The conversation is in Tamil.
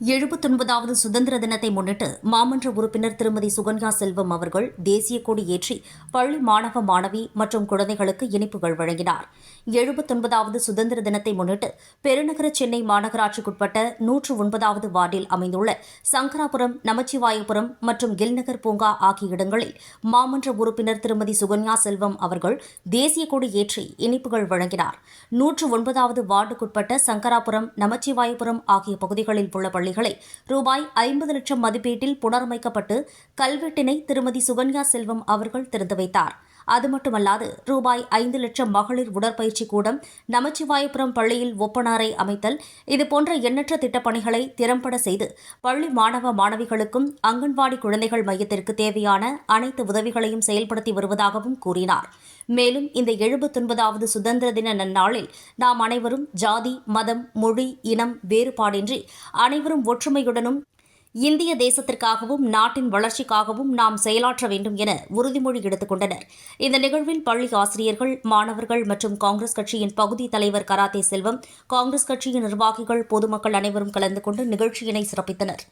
எழுபத்தொன்பதாவது சுதந்திர தினத்தை முன்னிட்டு மாமன்ற உறுப்பினர் திருமதி சுகன்யா செல்வம் அவர்கள் தேசிய கொடி ஏற்றி பள்ளி மாணவ மாணவி மற்றும் குழந்தைகளுக்கு இனிப்புகள் வழங்கினார். எழுபத்தொன்பதாவது சுதந்திர தினத்தை முன்னிட்டு பெருநகர சென்னை மாநகராட்சிக்குட்பட்ட நூற்று ஒன்பதாவது வார்டில் அமைந்துள்ள சங்கராபுரம் நமச்சிவாயபுரம் மற்றும் கில்நகர் பூங்கா ஆகிய இடங்களில் மாமன்ற உறுப்பினர் திருமதி சுகன்யா செல்வம் அவர்கள் தேசிய கொடி ஏற்றி இனிப்புகள் வழங்கினார். நூற்று ஒன்பதாவது வார்டுக்குட்பட்ட சங்கராபுரம் நமச்சிவாயபுரம் ஆகிய பகுதிகளில் உள்ள பள்ளிகளை ரூபாய் ஐம்பது லட்சம் மதிப்பீட்டில் புனரமைக்கப்பட்டு கல்வெட்டினை திருமதி சுகன்யா செல்வம் அவர்கள் திறந்து வைத்தார். அது மட்டுமல்லாது ரூபாய் ஐந்து லட்சம் மகளிர் உடற்பயிற்சி கூடம் நமச்சிவாயபுரம் பள்ளியில் ஒப்பனாரை அமைத்தல் இதுபோன்ற எண்ணற்ற திட்டப்பணிகளை திறம்பட செய்து பள்ளி மாணவ மாணவிகளுக்கும் அங்கன்வாடி குழந்தைகள் மையத்திற்கு தேவையான அனைத்து உதவிகளையும் செயல்படுத்தி வருவதாகவும் கூறினார். மேலும் இந்த எழுபத்தொன்பதாவது சுதந்திர தின நன்னாளில் நாம் அனைவரும் ஜாதி மதம் மொழி இனம் வேறுபாடின்றி அனைவரும் ஒற்றுமையுடனும் இந்திய தேசத்திற்காகவும் நாட்டின் வளர்ச்சிக்காகவும் நாம் செயலாற்ற வேண்டும் என உறுதிமொழி எடுத்துக் கொண்டனர். இந்த நிகழ்வில் பள்ளி ஆசிரியர்கள் மாணவர்கள் மற்றும் காங்கிரஸ் கட்சியின் பகுதி தலைவர் கராத்தே செல்வம் காங்கிரஸ் கட்சியின் நிர்வாகிகள் பொதுமக்கள் அனைவரும் கலந்து கொண்டு நிகழ்ச்சியினை சிறப்பித்தனர்.